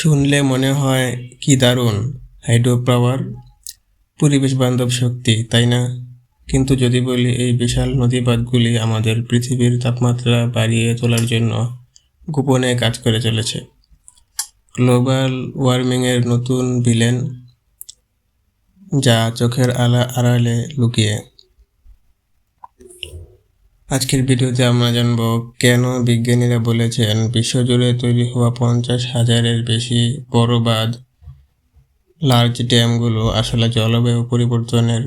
শুনলে মনে হয় কি দারুণ। হাইড্রো পাওয়ার পরিবেশ বান্ধব শক্তি, তাই না? কিন্তু যদি বলি এই বিশাল নদীবাদগুলি আমাদের পৃথিবীর তাপমাত্রা বাড়িয়ে তোলার জন্য গোপনে কাজ করে চলেছে। গ্লোবাল ওয়ার্মিংয়ের নতুন ভিলেন যা চোখের আলা আড়ালে লুকিয়ে আজকের ভিডিওতে আমরা জানব কেন বিজ্ঞানীরা বলেছেন বিশ্বজুড়ে তৈরি হওয়া পঞ্চাশ হাজারের বেশি বড় বাঁধ লার্জ ড্যামগুলো আসলে জলবায়ু পরিবর্তনের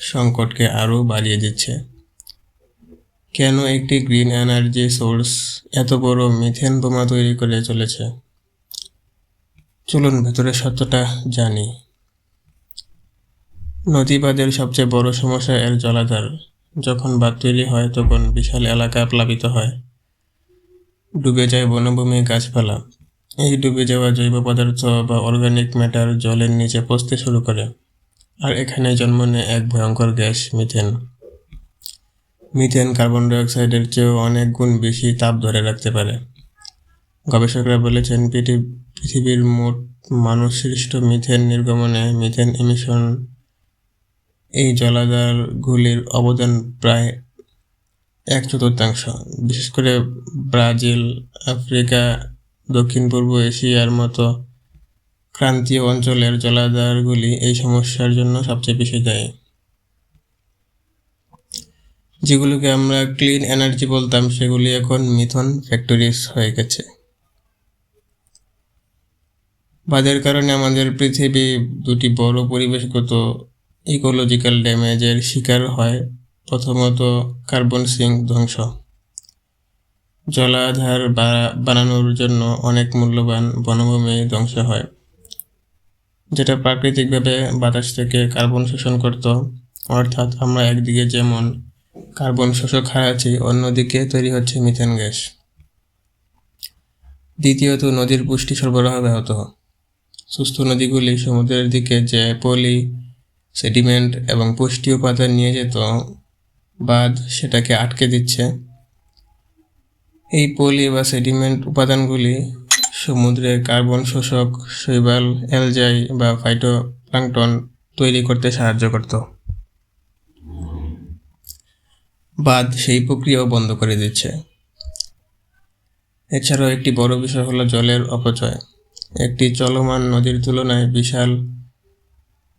সংকটকে আরও বাড়িয়ে দিচ্ছে। কেন একটি গ্রিন এনার্জি সোর্স এত বড় মিথেন বোমা তৈরি করে চলেছে? চলুন ভেতরে সত্যটা জানি। নদীবাদের সবচেয়ে বড় সমস্যা এর জলাধার। যখন বাঁধ তৈরি হয়, তখন বিশাল এলাকা প্লাবিত হয়। ডুবে যায় বনভূমি গাছপালা। এই ডুবে যাওয়া জৈব পদার্থ বা অর্গানিক ম্যাটার জলের নিচে পচতে শুরু করে, আর এখানে জন্ম নেয় এক ভয়ঙ্কর গ্যাস, মিথেন। মিথেন কার্বন ডাইঅক্সাইডের চেয়েও অনেক গুণ বেশি তাপ ধরে রাখতে পারে। গবেষকরা বলেছেন পৃথিবীর মোট মানুষ সৃষ্ট মিথেন নির্গমনে মিথেন ইমিশন এই জলাধারগুলির অবদান প্রায় এক চতুর্থাংশ। বিশেষ করে ব্রাজিল, আফ্রিকা, দক্ষিণ পূর্ব এশিয়ার মতো ক্রান্তীয় অঞ্চলের জলাধারগুলি এই সমস্যার জন্য সবচেয়ে বেশি দায়ী। যেগুলোকে আমরা ক্লিন এনার্জি বলতাম, সেগুলি এখন মিথন ফ্যাক্টরিজ হয়ে গেছে। বাদের কারণে আমাদের পৃথিবী দুটি বড় পরিবেশগত ইকোলজিক্যাল ড্যামেজের শিকার হয় প্রথমত কার্বন সিঙ্ক ধ্বংস। জলাধার বানানোর জন্য অনেক মূল্যবান বনভূমি ধ্বংস হয়, যেটা প্রাকৃতিকভাবে বাতাস থেকে কার্বন শোষণ করত। অর্থাৎ আমরা একদিকে যেমন কার্বন শোষক হারাচ্ছি, অন্যদিকে তৈরি হচ্ছে মিথেন গ্যাস। দ্বিতীয়ত, নদীর পুষ্টি সরবরাহ ব্যাহত। সুস্থ নদীগুলি সমুদ্রের দিকে যে পলি সেডিমেন্ট এবং পুষ্টি উপাদান নিয়ে যেত বাদ সেটাকে আটকে দিচ্ছে। এই পলি বা সেডিমেন্ট উপাদানগুলি সমুদ্রে কার্বন শোষক, শৈবাল, অ্যালজাই বা ফাইটোপ্লাঙ্কটন তৈরি করতে সাহায্য করত। বাদ সেই প্রক্রিয়াও বন্ধ করে দিচ্ছে। এছাড়াও একটি বড় বিষয় হলো জলের অপচয়। একটি চলমান নদীর তুলনায় বিশাল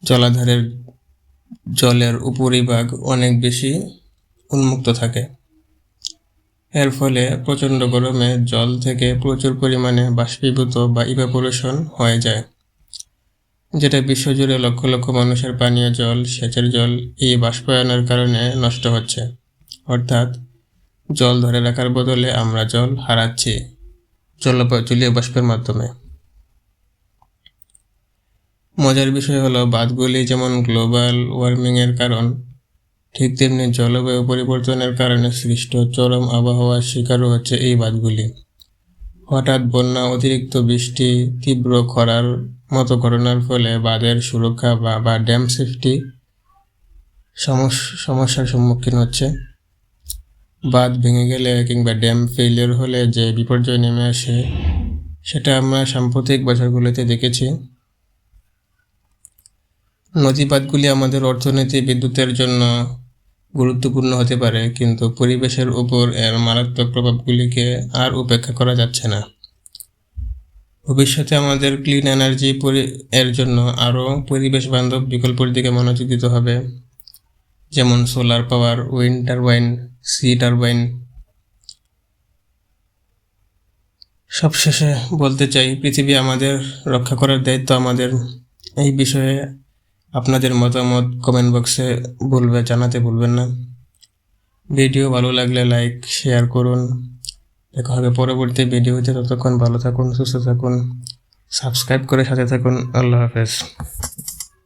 জলাধারের জলের উপরিভাগ অনেক বেশি উন্মুক্ত থাকে। এর ফলে প্রচণ্ড গরমে জল থেকে প্রচুর পরিমাণে বাষ্পীভূত বা ইভাপোরেশন হয়ে যায়, যেটা বিশ্বজুড়ে লক্ষ লক্ষ মানুষের পানীয় জল, সেচের জল, এই বাষ্পায়নের কারণে নষ্ট হচ্ছে। অর্থাৎ, জল ধরে রাখার বদলে আমরা জল হারাচ্ছি জল জলীয় বাষ্পের মাধ্যমে। মজার বিষয় হলো বাঁধগুলি যেমন গ্লোবাল ওয়ার্মিংয়ের কারণ, ঠিক তেমনি জলবায়ু পরিবর্তনের কারণে সৃষ্ট চরম আবহাওয়ার শিকারও হচ্ছে এই বাঁধগুলি হঠাৎ বন্যা, অতিরিক্ত বৃষ্টি, তীব্র খরার মতো ঘটনার ফলে বাঁধের সুরক্ষা বা বা ড্যাম সেফটি সমস্যার সম্মুখীন হচ্ছে। বাঁধ ভেঙে গেলে কিংবা ড্যাম ফেলিয়ার হলে যে বিপর্যয় নেমে আসে, সেটা আমরা সাম্প্রতিক বছরগুলোতে দেখেছি। নদীবাদগুলি আমাদের অর্থনীতি বিদ্যুতের জন্য গুরুত্বপূর্ণ হতে পারে, কিন্তু পরিবেশের উপর এর মারাত্মক প্রভাবগুলিকে আর উপেক্ষা করা যাচ্ছে না। ভবিষ্যতে আমাদের ক্লিন এনার্জি এর জন্য আরও পরিবেশ বান্ধব বিকল্পের দিকে মনোযোগ দিতে হবে, যেমন solar power, wind turbine, sea turbine. সবশেষে বলতে চাই, পৃথিবী আমাদের রক্ষা করার দায়িত্ব আমাদের। এই বিষয়ে আপনাদের মতামত কমেন্ট বক্সে বলবে, জানাতে ভুলবেন না। ভিডিও ভালো লাগলে লাইক শেয়ার করুন। দেখা হবে পরবর্তী ভিডিওতে। ততক্ষণ ভালো থাকুন, সুস্থ থাকুন। সাবস্ক্রাইব করে সাথে থাকুন। আল্লাহ হাফেজ।